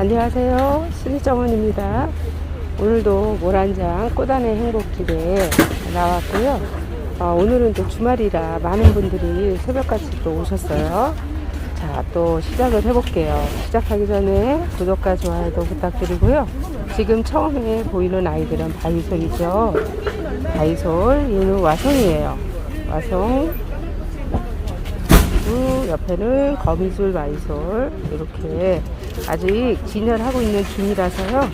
안녕하세요. 신희정원입니다. 오늘도 모란장 꽃안의 행복길에 나왔고요. 어, 오늘은 또 주말이라 많은 분들이 새벽같이 또 오셨어요. 자, 또 시작을 해볼게요. 시작하기 전에 구독과 좋아요도 부탁드리고요. 지금 처음에 보이는 아이들은 바이솔이죠. 바이솔, 얘는 와송이에요. 와송. 그리고 옆에는 거미줄 마이솔 이렇게 아직 진열하고 있는 중이라서요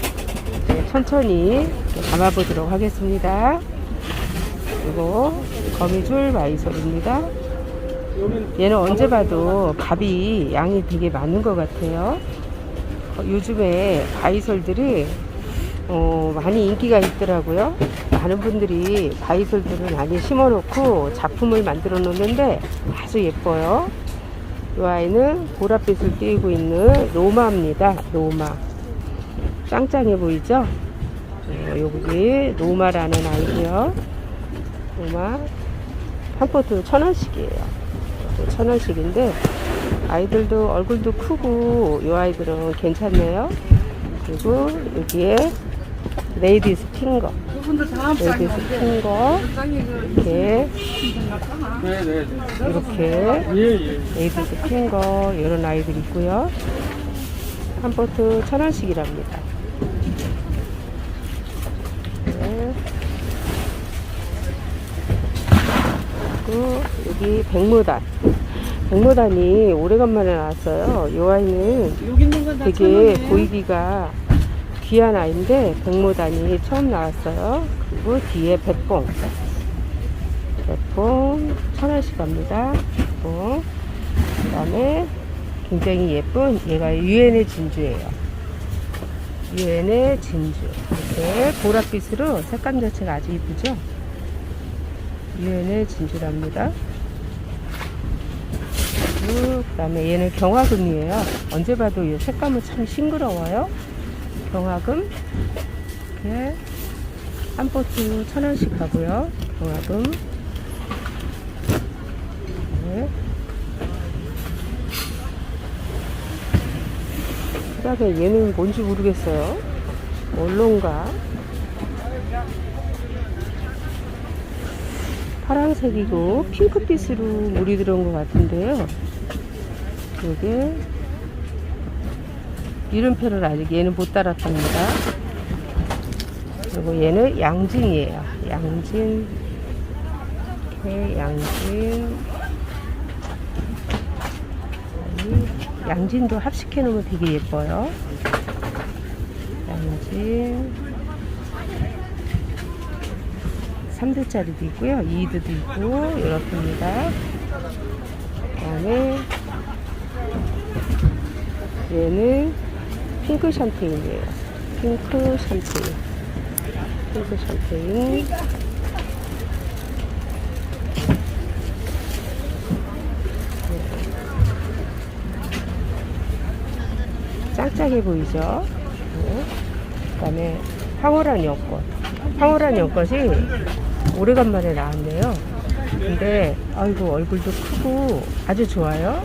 네, 천천히 담아보도록 하겠습니다 그리고 거미줄 마이솔입니다 얘는 언제 봐도 밥이 양이 되게 많은 것 같아요 어, 요즘에 바이솔들이 어, 많이 인기가 있더라고요. 많은 분들이 바이솔들을 많이 심어놓고 작품을 만들어 놓는데 아주 예뻐요. 이 아이는 보랏빛을 띄고 있는 로마입니다. 로마. 짱짱해 보이죠? 어, 여기 로마라는 아이고요. 로마. 한 포트 천 원씩이에요. 천 원씩인데 아이들도 얼굴도 크고 이 아이들은 괜찮네요. 그리고 여기에 레이디스 핑거, 레이디스 핑거 이렇게 네네. 이렇게 예, 예. 레이디스 핑거 이런 아이들 있고요. 한 포트 천 원씩이랍니다. 네. 그리고 여기 백무단. 백무단이 오래간만에 나왔어요. 이 아이는 되게 보이기가 귀한 아이인데 백모단이 처음 나왔어요. 그리고 뒤에 백봉. 백봉 천 원씩 갑니다. 백봉. 그 다음에 굉장히 예쁜 얘가 유엔의 진주예요. 유엔의 진주. 이렇게 보랏빛으로 색감 자체가 아주 이쁘죠? 유엔의 진주랍니다. 그 다음에 얘는 경화금이에요. 언제 봐도 이 색감은 참 싱그러워요. 경화금 이렇게 한 포트 천 원씩 하고요. 경화금 네. 그다음에 얘는 뭔지 모르겠어요. 뭘론가 파란색이고 핑크빛으로 물이 들어온 것 같은데요. 이게 이름표를 아직 얘는 못 달았답니다. 그리고 얘는 양진이에요. 양진. 이렇게 양진. 이 양진도 합식해 놓으면 되게 예뻐요. 양진. 3두짜리도 있고요. 2두도 있고, 이렇습니다. 그 다음에 얘는 핑크 샴페인이에요. 핑크 샴페인. 핑크 샴페인. 짱짱해 보이죠? 그 다음에 황홀한 연꽃. 황홀한 연꽃이 오래간만에 나왔네요. 근데, 아이고, 얼굴도 크고 아주 좋아요.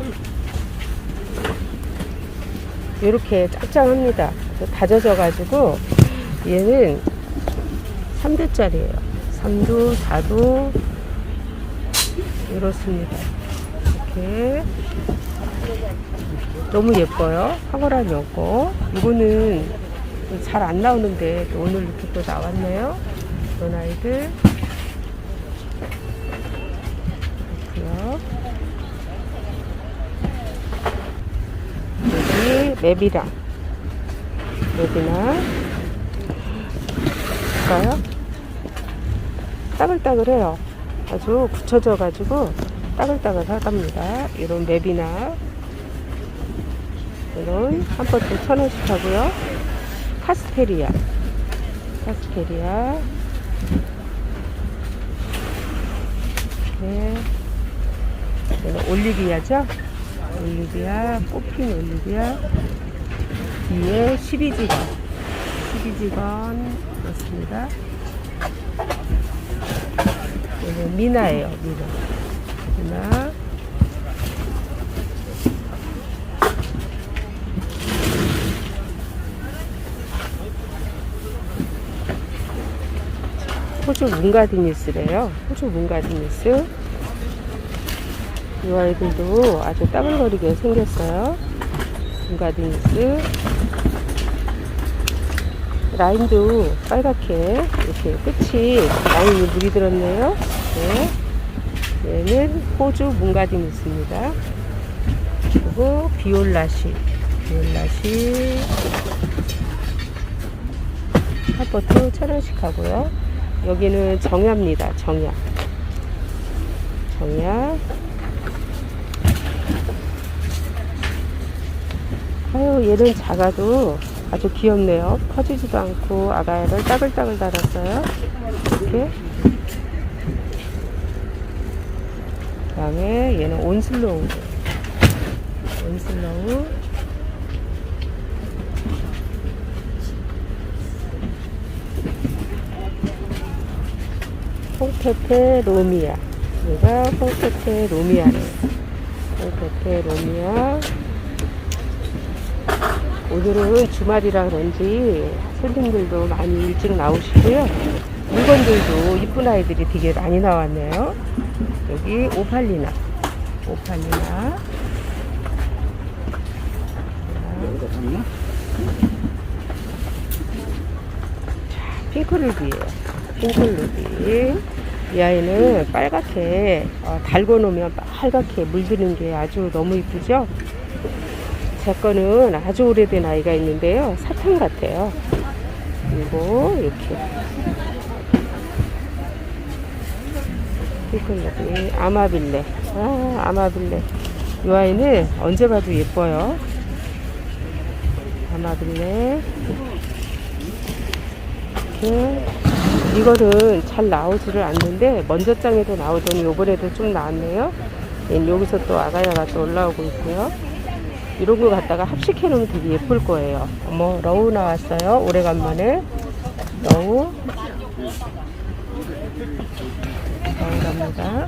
이렇게 짱짱합니다. 다져져 가지고 얘는 3두짜리예요. 3두, 4두 이렇습니다. 이렇게 너무 예뻐요. 황홀한 연꽃. 이거는 잘 안 나오는데 또 오늘 이렇게 또 나왔네요. 이런 아이들. 그렇고요. 여기 맵이랑 맵이나 볼까요? 따글따글해요. 아주 굳혀져 가지고 따글따글하답니다. 이런 맵이나 이런 한 포트 천 원씩 하고요. 카스테리아 카스테리아 이거는 올리비아죠? 올리비아, 꽃핀 올리비아, 뒤에 12지건, 12지건 맞습니다. 이거 미나예요, 미나. 미나. 호주 문가디니스래요. 호주 문가디니스. 이 아이들도 아주 따글거리게 생겼어요. 문가디니스. 라인도 빨갛게 이렇게 끝이 라인이 물이 들었네요. 네. 얘는 호주 문가디니스입니다. 그리고 비올라시. 비올라시. 핫버트 천 원씩 하고요. 여기는 정야입니다. 정야. 정야. 아유, 얘는 작아도 아주 귀엽네요. 커지지도 않고 아가야를 따글따글 달았어요. 이렇게. 그 다음에 얘는 온슬로우. 온슬로우. 홍페페 로미아. 얘가 홍페페 로미아네요. 홍페페 로미아. 오늘은 주말이라 그런지 손님들도 많이 일찍 나오시고요. 물건들도 이쁜 아이들이 되게 많이 나왔네요. 여기 오팔리나. 오팔리나. 담나? 핑크루비예요. 핑크루비. 이 아이는 빨갛게 어, 달궈 놓으면 빨갛게 물드는 게 아주 너무 이쁘죠? 제 거는 아주 오래된 아이가 있는데요. 사탕 같아요. 그리고 이렇게 핑크루비 아마빌레. 아, 아마빌레. 이 아이는 언제 봐도 예뻐요. 아마빌레. 이렇게 이거는 잘 나오지를 않는데 먼저 장에도 나오더니 요번에도 좀 나왔네요. 얘는 여기서 또 아가야가 또 올라오고 있고요. 이런 거 갖다가 합식해 놓으면 되게 예쁠 거예요. 어머 러우 나왔어요. 오래간만에 러우 러우랍니다.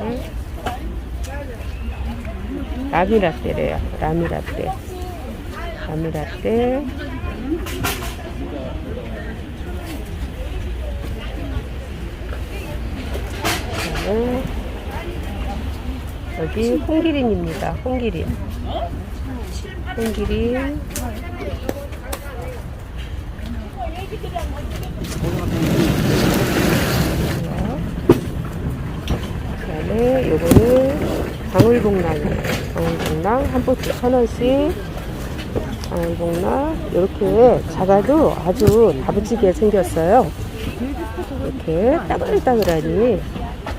이렇게. 라미라떼래요. 라미라떼. 라미라떼. 그다음에 여기 홍기린입니다. 홍기린. 홍기린. 그다음에 요거는 방울복랑이에요. 방울복랑 한 포트 천 원씩. 방울복랑 이렇게 작아도 아주 다부지게 생겼어요. 이렇게 따글따글하니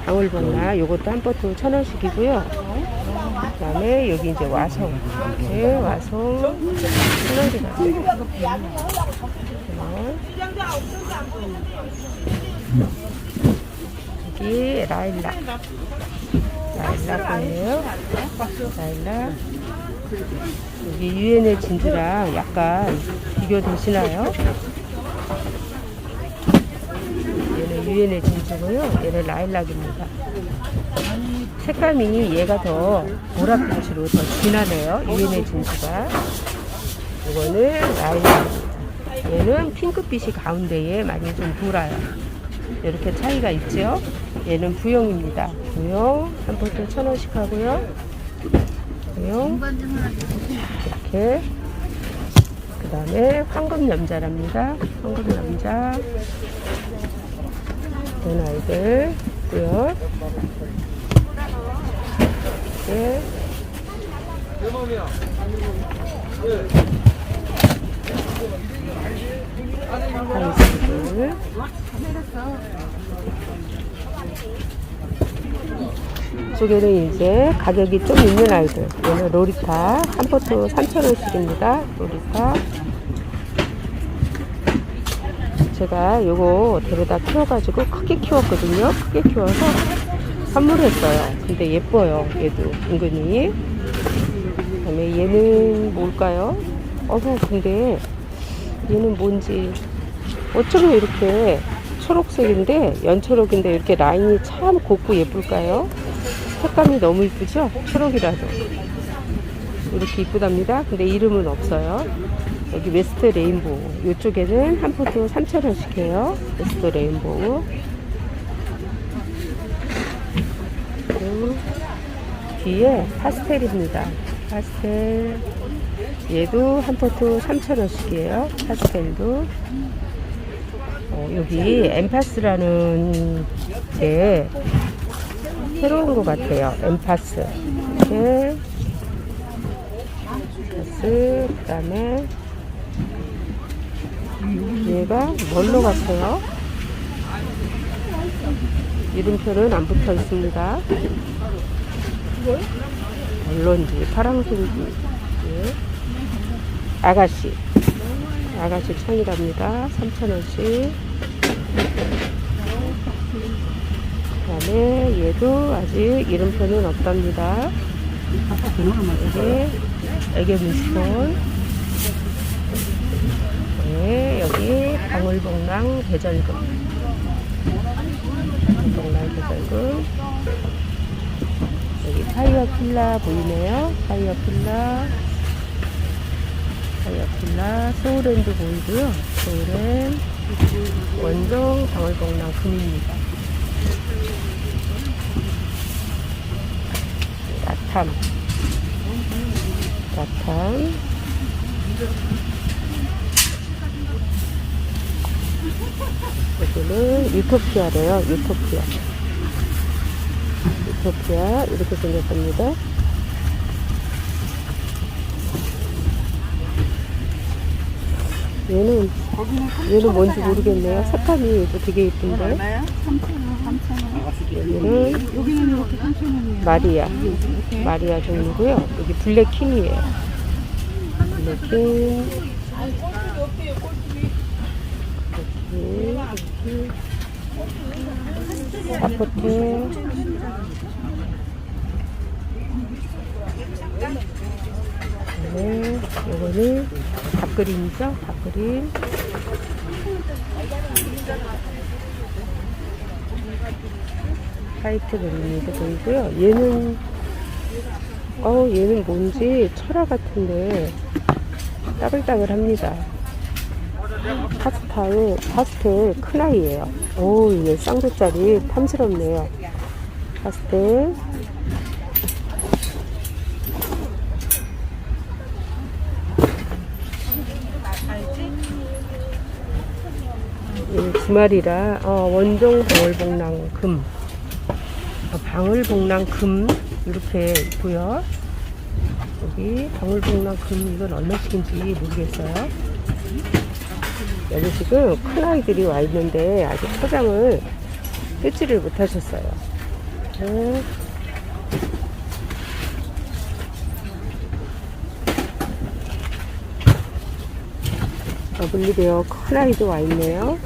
방울복나 요것도 한 포트 천 원씩이고요. 그 다음에 여기 이제 와송 이렇게 천 원이라. 여기 라일락 라일락 보이네요. 라일락 여기 유엔의 진주랑 약간 비교되시나요? 얘는 유엔의 진주고요. 얘는 라일락입니다. 색감이 얘가 더 보랏빛으로 더 진하네요. 유엔의 진주가. 이거는 라일락입니다. 얘는 핑크빛이 가운데에 많이 좀 돌아요. 이렇게 차이가 있죠. 얘는 부용입니다. 부용 한 포트 천 원씩 하고요. 부용 이렇게 그 다음에 황금 염자랍니다. 황금 염자 이런 아이들. 있고요. 이렇게 아이스들 이쪽에는 이제 가격이 좀 있는 아이들. 얘는 로리타 한 포트 3,000원씩입니다. 로리타 제가 요거 데려다 키워가지고 크게 키웠거든요 크게 키워서 선물했어요 근데 예뻐요 얘도 은근히 그 다음에 얘는 뭘까요? 어머 근데 얘는 뭔지 어쩌면 이렇게 초록색인데 연초록인데 이렇게 라인이 참 곱고 예쁠까요? 색감이 너무 이쁘죠? 초록이라도 이렇게 이쁘답니다. 근데 이름은 없어요. 여기 웨스트 레인보우. 이쪽에는 한 포트 3,000원씩 해요. 웨스트 레인보우. 그리고 뒤에 파스텔입니다. 파스텔. 얘도 한 포트 3,000원씩이에요. 파스텔도. 어, 여기 엠파스라는 게 새로운 것 같아요. 엠파스. 이렇게. 엠파스. 그 다음에 얘가 뭘로 같아요? 이름표는 안 붙어 있습니다. 뭘로인지 파랑색인지 예. 아가씨 아가씨 천이랍니다. 3,000원씩 그 다음에 얘도 아직 이름표는 없답니다. 여기 애교 미스 톤 네, 여기 방울복랑 계절금. 방울복랑 계절금. 여기 파이어 필라 보이네요. 파이어 필라. 파이어 필라. 소울랜드 보이고요. 소울랜 원종 방울복랑 금입니다. 라탐. 라탐 여기는 유토피아래요 유토피아 유토피아 이렇게 생겼습니다 얘는 얘는 뭔지 모르겠네요 색감이 또 되게 예쁜데 얼마야? 3,000원, 3,000원. 아가씨 얘는 여기는 이렇게 3,000원이에요. 마리아 마리아 종류고요 여기 블랙킹이에요 블랙킹 블랙킹 사포트 네, 요거는 밥그림이죠 밥그림 화이트 그림이도 보이고요. 얘는 어 얘는 뭔지 철화 같은데 따글따글 합니다. 파스타의 파스텔 큰 아이예요. 오, 이게 쌍두짜리 탐스럽네요. 파스텔. 예, 주말이라 어, 원종 방울복랑 금 어, 방울복랑 금 이렇게 있고요. 여기 방울복랑 금 이건 얼마씩인지 모르겠어요. 여기 지금 큰 아이들이 와 있는데 아직 포장을 뜯지를 못하셨어요. 네. 더블리베어 큰 아이도 와 있네요.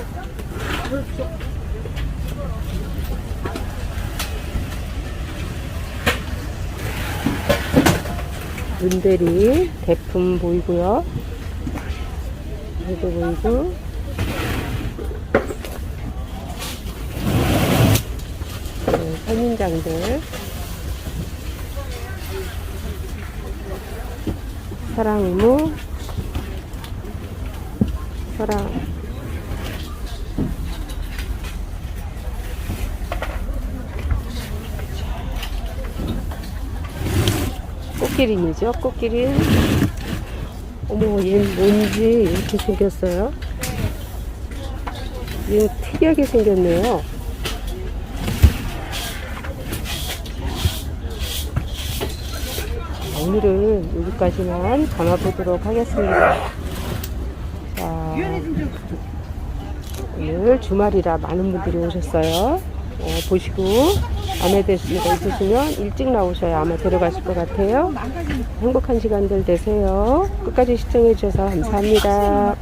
눈대리 대품 보이고요. 이도 보이고. 네, 선인장들. 사랑무. 사랑. 꽃기린이죠, 꽃기린. 어머, 얘는 뭔지 이렇게 생겼어요. 얘 특이하게 생겼네요. 오늘은 여기까지만 담아보도록 하겠습니다. 자, 오늘 주말이라 많은 분들이 오셨어요. 어, 보시고 거 있으시면 일찍 나오셔야 아마 데려가실 것 같아요. 행복한 시간들 되세요. 끝까지 시청해 주셔서 감사합니다.